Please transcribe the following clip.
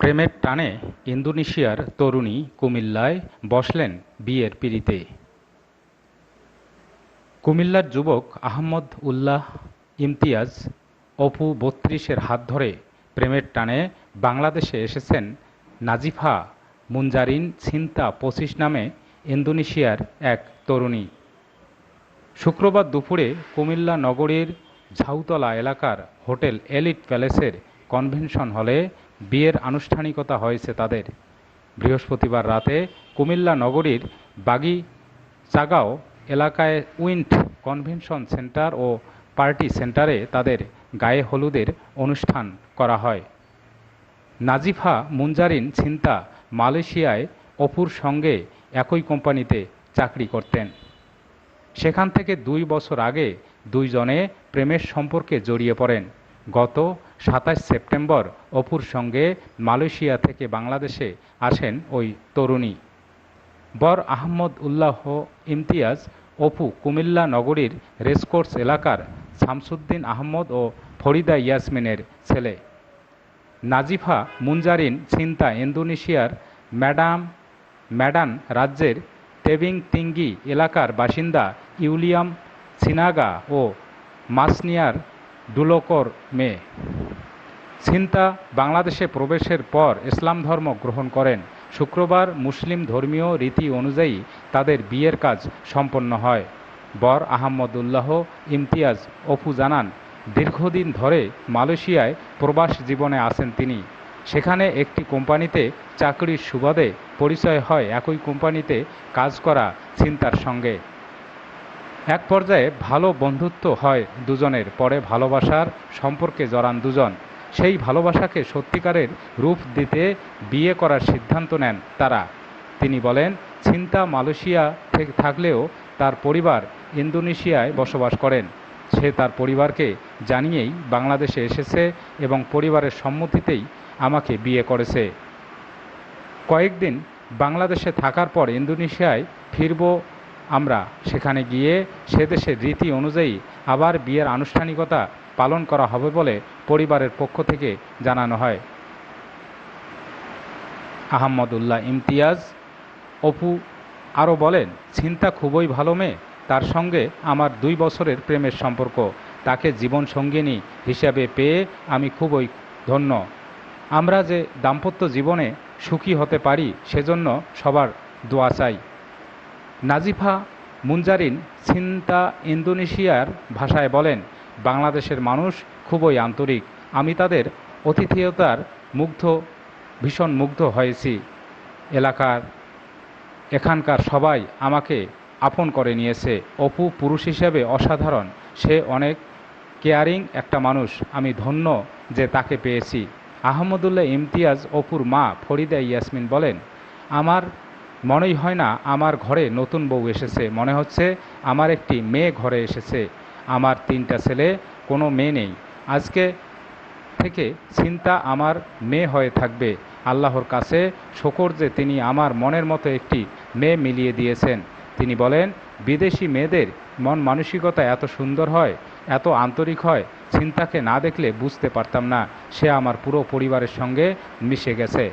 প্রেমের টানে ইন্দোনেশিয়ার তরুণী কুমিল্লায় বসলেন বিয়ের পিড়িতে। কুমিল্লার যুবক আহমদ উল্লাহ ইমতিয়াজ অপু বত্রিশের হাত ধরে প্রেমের টানে বাংলাদেশে এসেছেন নাজিফা মুনজারিন ছিনতা পঁচিশ নামে ইন্দোনেশিয়ার এক তরুণী। শুক্রবার দুপুরে কুমিল্লা নগরীর ঝাউতলা এলাকার হোটেল এলিট প্যালেসের কনভেনশন হলে বিয়ের আনুষ্ঠানিকতা হয়েছে তাদের। বৃহস্পতিবার রাতে কুমিল্লা নগরীর বাগিচাগাঁও এলাকায় উইন্ড কনভেনশন সেন্টার ও পার্টি সেন্টারে তাদের গায়ে হলুদের অনুষ্ঠান করা হয়। নাজিফা মুনজারিন ছিনতা মালয়েশিয়ায় অপুর সঙ্গে একই কোম্পানিতে চাকরি করতেন। সেখান থেকে দুই বছর আগে দুইজনে প্রেমের সম্পর্কে জড়িয়ে পড়েন। গত সাতাশ সেপ্টেম্বর অপুর সঙ্গে মালয়েশিয়া থেকে বাংলাদেশে আসেন ওই তরুণী। বর আহমদ উল্লাহ ইমতিয়াজ অপু কুমিল্লা নগরীর রেসকোর্স এলাকার শামসুদ্দিন আহমদ ও ফরিদা ইয়াসমিনের ছেলে। নাজিফা মুনজারিন ছিনতা ইন্দোনেশিয়ার ম্যাডাম, ম্যাডান রাজ্যের তেবিং তিঙ্গি এলাকার বাসিন্দা ইউলিয়াম সিনাগা ও মাসনিয়ার ডুলোকর মেয়ে ছিনতা বাংলাদেশে প্রবেশের পর ইসলাম ধর্ম গ্রহণ করেন। শুক্রবার মুসলিম ধর্মীয় রীতি অনুযায়ী তাদের বিয়ের কাজ সম্পন্ন হয়। বর আহমদুল্লাহ ইমতিয়াজ অপু জানান, দীর্ঘদিন ধরে মালয়েশিয়ায় প্রবাস জীবনে আছেন তিনি। সেখানে একটি কোম্পানিতে চাকরির সুবাদে পরিচয় হয়। একই কোম্পানিতে কাজ করা ছিনতার সঙ্গে। এক পর্যায়ে ভালো বন্ধুত্ব হয় দুজনের, পরে ভালোবাসার সম্পর্কে জড়ান দুজন। সেই ভালোবাসাকে সত্যিকারের রূপ দিতে বিয়ে করার সিদ্ধান্ত নেন তারা। তিনি বলেন, ছিনতা মালয়েশিয়া থেকে থাকলেও তার পরিবার ইন্দোনেশিয়ায় বসবাস করেন। সে তার পরিবারকে জানিয়েই বাংলাদেশে এসেছে এবং পরিবারের সম্মতিতেই আমাকে বিয়ে করেছে। কয়েকদিন বাংলাদেশে থাকার পর ইন্দোনেশিয়ায় ফিরব আমরা সেখানে গিয়ে সে দেশের রীতি অনুযায়ী আবার বিয়ের আনুষ্ঠানিকতা পালন করা হবে বলে পরিবারের পক্ষ থেকে জানানো হয়। আহমদুল্লাহ ইমতিয়াজ, অপু আরও বলেন, চিন্তা খুবই ভালো মেয়ে। তার সঙ্গে আমার দুই বছরের প্রেমের সম্পর্ক। তাকে জীবন সঙ্গিনী হিসাবে পেয়ে আমি খুবই ধন্য। আমরা যে দাম্পত্য জীবনে সুখী হতে পারি, সেজন্য সবার দোয়া চাই। নাজিফা মুনজারিন ছিনতা ইন্দোনেশিয়ার ভাষায় বলেন, বাংলাদেশের মানুষ খুবই আন্তরিক। আমি তাদের অতিথেয়তার মুগ্ধ, ভীষণ মুগ্ধ হয়েছি। এলাকার, এখানকার সবাই আমাকে আপন করে নিয়েছে। অপু পুরুষ হিসেবে অসাধারণ। সে অনেক কেয়ারিং একটা মানুষ। আমি ধন্য যে তাকে পেয়েছি। আহমদুল্লাহ ইমতিয়াজ অপুর মা ফরিদা ইয়াসমিন বলেন, আমার মনেই হয় না আমার ঘরে নতুন বউ এসেছে। মনে হচ্ছে আমার একটি মেয়ে ঘরে এসেছে। আমার তিনটা ছেলে, কোনো মেয়ে নেই। আজকে থেকে চিন্তা আমার মেয়ে হয়ে থাকবে। আল্লাহর কাছে শকর যে তিনি আমার মনের মতো একটি মেয়ে মিলিয়ে দিয়েছেন। তিনি বলেন, বিদেশি মেয়েদের মন মানসিকতা এত সুন্দর হয়, এত আন্তরিক হয়, চিন্তাকে না দেখলে বুঝতে পারতাম না। সে আমার পুরো পরিবারের সঙ্গে মিশে গেছে।